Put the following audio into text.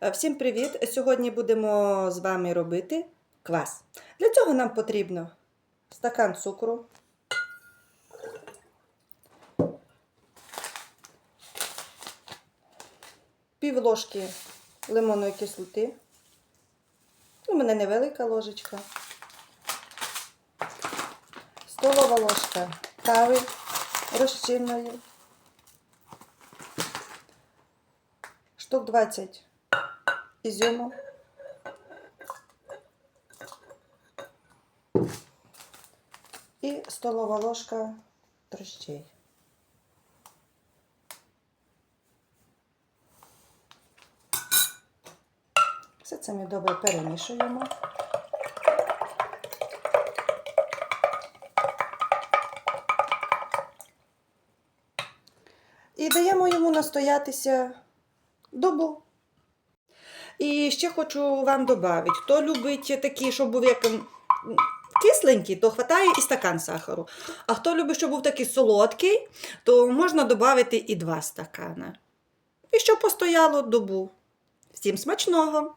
Е, Всім привіт! Сьогодні будемо з вами робити квас. Для цього нам потрібно стакан цукру, пів ложки лимонної кислоти. У мене невелика ложечка. Столова ложка кави розчинної. Штук 20 ізюму. І столова ложка трощей. Все це ми добре перемішуємо. І даємо йому настоятися добу. І ще хочу вам додати, хто любить такі, щоб був як кисленький, то хватає і стакан сахару. А хто любить, щоб був такий солодкий, то можна додати і два стакани. І щоб постояло добу. Всім смачного!